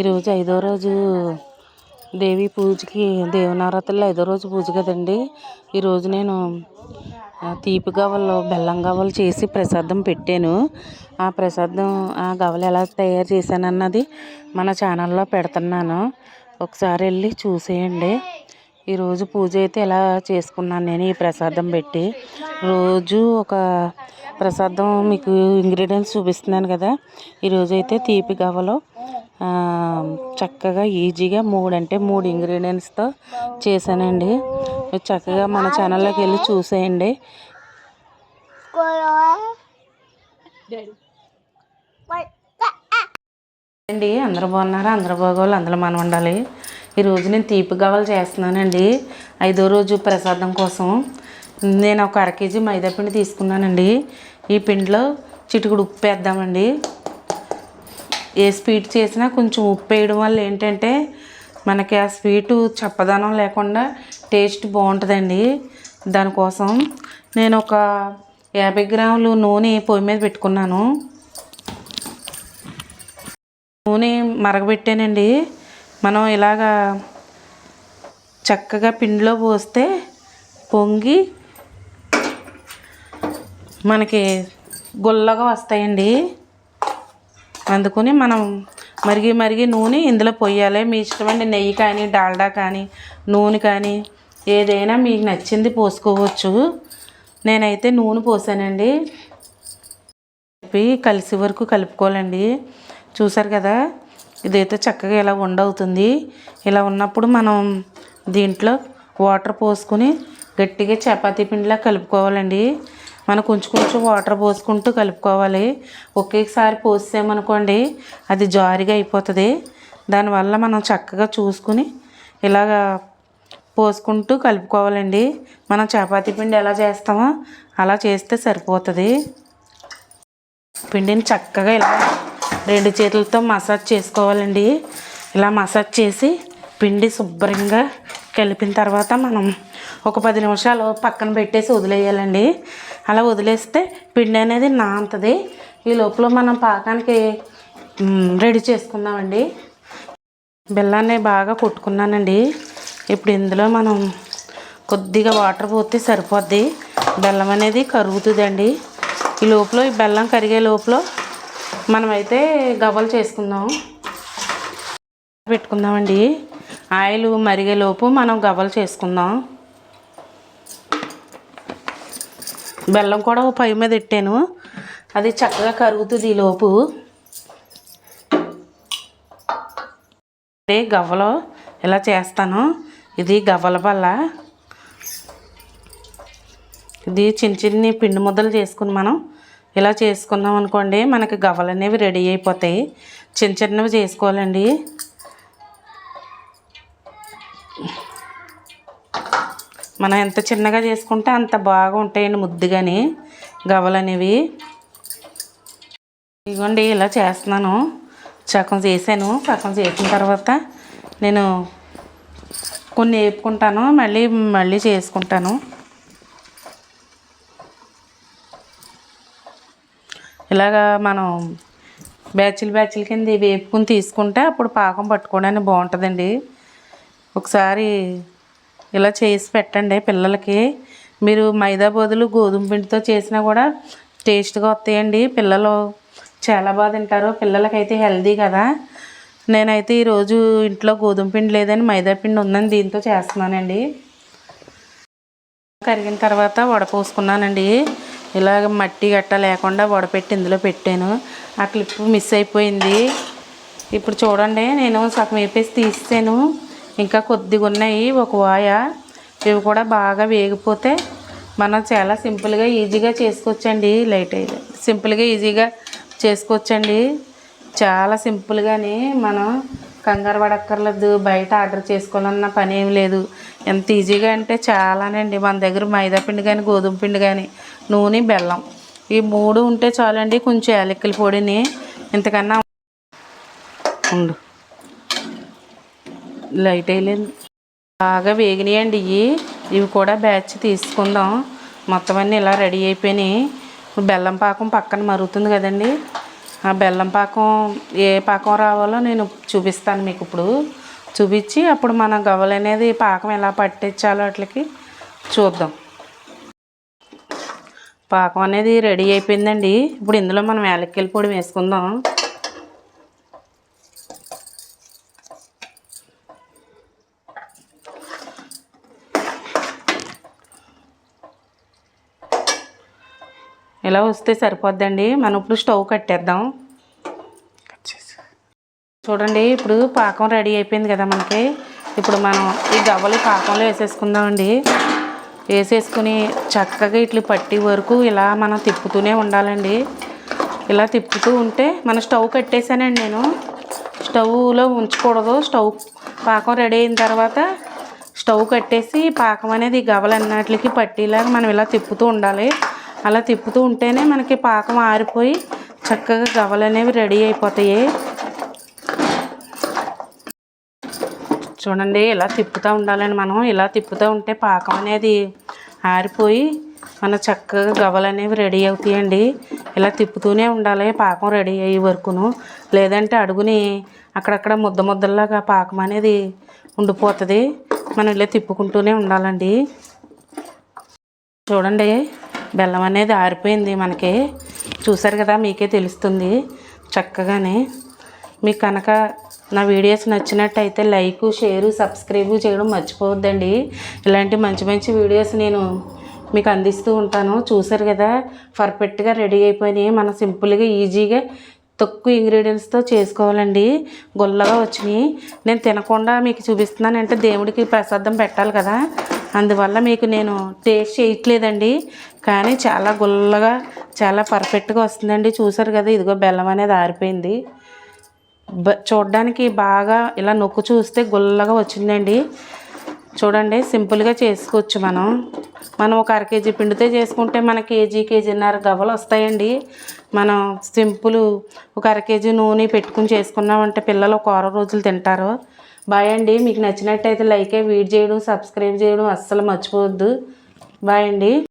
ఈరోజు ఐదో రోజు దేవి పూజకి దేవనవరాత్రుల్లో ఐదో రోజు పూజ కదండి. ఈరోజు నేను తీపి గవ్వలు బెల్లం గవ్వలు చేసి ప్రసాదం పెట్టాను. ఆ ప్రసాదం ఆ గవ్వలు ఎలా తయారు చేశానన్నది మన ఛానల్లో పెడుతున్నాను. ఒకసారి వెళ్ళి చూసేయండి. ఈరోజు పూజ అయితే ఎలా చేసుకున్నాను నేను ఈ ప్రసాదం పెట్టి. రోజు ఒక ప్రసాదం మీకు ఇంగ్రీడియంట్స్ చూపిస్తున్నాను కదా. ఈరోజు అయితే తీపి గవ్వలు చక్కగా ఈజీగా మూడు అంటే మూడు ఇంగ్రీడియంట్స్తో చేశానండి. చక్కగా మన ఛానల్లోకి వెళ్ళి చూసేయండి. అండి అందరూ బాగున్నారా? అందరూ బాగోవాలి? అందులో మనం ఉండాలి ఈరోజు నేను తీపి గవ్వలు చేస్తున్నానండి. ఐదో రోజు ప్రసాదం కోసం. నేను ఒక అర కేజీ మైదా పిండి తీసుకున్నానండి. ఈ పిండిలో చిటికుడు ఉప్పు వేద్దామండి. ఏ స్వీట్ చేసినా కొంచెం ఉప్పు వేయడం వల్ల ఏంటంటే మనకి ఆ స్వీటు చప్పదనం లేకుండా టేస్ట్ బాగుంటుందండి. దానికోసం నేను ఒక యాభై గ్రాములు నూనె పొయ్యి మీద పెట్టుకున్నాను. నూనె మరగబెట్టానండి. మనం ఇలాగా చక్కగా పిండిలో పోస్తే పొంగి మనకి గుల్లగా వస్తాయండి. అందుకని మనం మరిగి మరిగి నూనె ఇందులో పొయ్యాలి మీ ఇష్టమండి నెయ్యి కానీ డాల్డా కానీ నూనె కానీ ఏదైనా మీకు నచ్చింది పోసుకోవచ్చు. నేనైతే నూనె పోసానండి. కలిపి కలిసి వరకు కలుపుకోవాలండి. చూసారు కదా? ఇదైతే చక్కగా ఇలా ఉండవుతుంది. ఇలా ఉన్నప్పుడు మనం దీంట్లో వాటర్ పోసుకొని గట్టిగా చపాతీ పిండిలా కలుపుకోవాలండి. మనం కొంచెం కొంచెం వాటర్ పోసుకుంటూ కలుపుకోవాలి. ఒకేసారి పోసేమనుకోండి అది జారిగా అయిపోతుంది. దానివల్ల మనం చక్కగా చూసుకుని ఇలాగా పోసుకుంటూ కలుపుకోవాలండి. మనం చపాతీ పిండి ఎలా చేస్తామో అలా చేస్తే సరిపోతుంది. పిండిని చక్కగా ఇలా రెండు చేతులతో మసాజ్ చేసుకోవాలండి. ఇలా మసాజ్ చేసి పిండి శుభ్రంగా కలిపిన తర్వాత మనం ఒక పది నిమిషాలు పక్కన పెట్టేసి వదిలేయాలండి. అలా వదిలేస్తే పిండి అనేది నాంతది. ఈ లోపల మనం పాకానికి రెడీ చేసుకుందామండి బెల్లాన్ని బాగా కొట్టుకున్నానండి. ఇప్పుడు ఇందులో మనం కొద్దిగా వాటర్ పోతే సరిపోద్ది. బెల్లం అనేది కరుగుతుందండి. ఈ లోపల ఈ బెల్లం కరిగే లోపల మనమైతే గవ్వలు చేసుకుందాం. పెట్టుకుందామండి. ఆయిల్ మరిగే లోపు మనం గవ్వలు చేసుకుందాం. బెల్లం కూడా ఓ పై మీద పెట్టాను అది చక్కగా కరుగుతుంది ఈ లోపు. అంటే గవ్వలో ఇలా చేస్తాను. ఇది గవ్వల బల్ల ఇది చిన్న చిన్ని పిండి ముద్దలు చేసుకుని మనం ఇలా చేసుకున్నాం అనుకోండి మనకి గవ్వలు అనేవి రెడీ అయిపోతాయి. చిన్న చిన్నవి చేసుకోవాలండి. మనం ఎంత చిన్నగా చేసుకుంటే అంత బాగా ఉంటాయండి ముద్దుగాని గవ్వలు అనేవి. ఇదిగోండి ఇలా చేస్తున్నాను. సగం చేశాను. సగం చేసిన తర్వాత నేను కొన్ని వేపుకుంటాను మళ్ళీ మళ్ళీ చేసుకుంటాను. ఇలాగా మనం బ్యాచ్లు బ్యాచ్ల కింద వేపుకుని తీసుకుంటే అప్పుడు పాకం పట్టుకోవడానికి బాగుంటుందండి. ఒకసారి ఇలా చేసి పెట్టండి పిల్లలకి. మీరు మైదా బదులు గోధుమ పిండితో చేసినా కూడా టేస్ట్గా వస్తాయండి. పిల్లలు చాలా బాగా తింటారు. పిల్లలకైతే హెల్దీ కదా. నేనైతే ఈరోజు ఇంట్లో గోధుమ పిండి లేదని మైదా పిండి ఉందని దీంతో చేస్తున్నానండి. కరిగిన తర్వాత వడపోసుకున్నానండి. ఇలాగ మట్టి గట్ట లేకుండా వడపెట్టి ఇందులో పెట్టాను. ఆ క్లిప్ మిస్ అయిపోయింది. ఇప్పుడు చూడండి నేను సగం వేపేసి తీసాను ఇంకా కొద్దిగా ఉన్నాయి ఒక వాయ. ఇవి కూడా బాగా వేగిపోతే మనం చాలా సింపుల్గా ఈజీగా చేసుకోవచ్చండి. లైట్ అయితే సింపుల్గా ఈజీగా చేసుకోవచ్చండి. చాలా సింపుల్గానే మనం కంగారు పడక్కర్లేదు. బయట ఆర్డర్ చేసుకోవాలన్న పని ఏం లేదు. ఎంత ఈజీగా అంటే చాలానండి. మన దగ్గర మైదా పిండి కానీ గోధుమ పిండి కానీ నూనె బెల్లం. ఈ మూడు ఉంటే చాలండి కొంచెం యాలక్కల పొడిని. ఇంతకన్నా ఉండు. లైట్ వేయలేదు. బాగా వేగినాయండి ఇవి ఇవి కూడా బ్యాచ్ తీసుకుందాం. మొత్తం అన్నీ ఇలా రెడీ అయిపోయినాయి. బెల్లం పాకం పక్కన మరుగుతుంది కదండి. ఆ బెల్లం పాకం ఏ పాకం రావాలో నేను చూపిస్తాను మీకు ఇప్పుడు. చూపించి అప్పుడు మన గవ్వలు అనేది పాకం ఎలా పట్టించాలో వాటికి చూద్దాం. పాకం అనేది రెడీ అయిపోయిందండి. ఇప్పుడు ఇందులో మనం యాలక్కల పొడి వేసుకుందాం. ఇలా వస్తే సరిపోద్దండి? మనం ఇప్పుడు స్టవ్ కట్టేద్దాం. చూడండి ఇప్పుడు పాకం రెడీ అయిపోయింది కదా మనకి. ఇప్పుడు మనం ఈ గవ్వలు పాకంలో వేసేసుకుందామండి. వేసేసుకుని చక్కగా ఇట్లా పట్టి వరకు ఇలా మనం తిప్పుతూనే ఉండాలండి. ఇలా తిప్పుతూ ఉంటే మన స్టవ్ కట్టేసానండి నేను. స్టవ్లో ఉంచకూడదు. స్టవ్ పాకం రెడీ అయిన తర్వాత స్టవ్ కట్టేసి పాకం అనేది గవలన్నిటికి పట్టేలాగా మనం ఇలా తిప్పుతూ ఉండాలి. అలా తిప్పుతూ ఉంటేనే మనకి పాకం ఆరిపోయి చక్కగా గవలు అనేవి రెడీ అయిపోతాయి. చూడండి ఇలా తిప్పుతూ ఉండాలని మనం ఇలా తిప్పుతూ ఉంటే పాకం అనేది ఆరిపోయి మన చక్కగా గవ్వలు అనేవి రెడీ అవుతాయండి. ఇలా తిప్పుతూనే ఉండాలి పాకం రెడీ అయ్యే వరకును. లేదంటే అడుగుని అక్కడక్కడ ముద్ద ముద్దల్లాగా పాకం అనేది ఉండిపోతుంది. మనం ఇలా తిప్పుకుంటూనే ఉండాలండి. చూడండి బెల్లం అనేది ఆరిపోయింది మనకి. చూసారు కదా మీకే తెలుస్తుంది. చక్కగానే మీకు కనుక నా వీడియోస్ నచ్చినట్టయితే లైక్ షేరు సబ్స్క్రైబ్ చేయడం మర్చిపోవద్దండి. ఇలాంటి మంచి మంచి వీడియోస్ నేను మీకు అందిస్తూ ఉంటాను. చూసారు కదా పర్ఫెక్ట్గా రెడీ అయిపోయినాయి. మనం సింపుల్గా ఈజీగా తక్కువ ఇంగ్రీడియంట్స్తో చేసుకోవాలండి. గుల్లగా వచ్చినాయి. నేను తినకుండా మీకు చూపిస్తున్నానంటే దేవుడికి ప్రసాదం పెట్టాలి కదా. అందువల్ల మీకు నేను టేస్ట్ చేయట్లేదండి. కానీ చాలా గుల్లగా చాలా పర్ఫెక్ట్గా వస్తుందండి. చూసారు కదా ఇదిగో బెల్లం అనేది ఆరిపోయింది. బ చూడడానికి బాగా ఇలా నొక్కు చూస్తే గుల్లగా వచ్చిందండి. చూడండి సింపుల్గా చేసుకోవచ్చు మనం. మనం ఒక అర కేజీ పిండితో చేసుకుంటే మన కేజీ కేజీన్నర గవ్వలు వస్తాయండి. మనం సింపుల్ ఒక అర కేజీ నూనె పెట్టుకుని చేసుకున్నామంటే పిల్లలు ఒక వారం రోజులు తింటారు. బాయ్ అండి. మీకు నచ్చినట్టయితే లైక్ వీడ్ చేయడం సబ్స్క్రైబ్ చేయడం అస్సలు మర్చిపోవద్దు. బాయ్ అండి.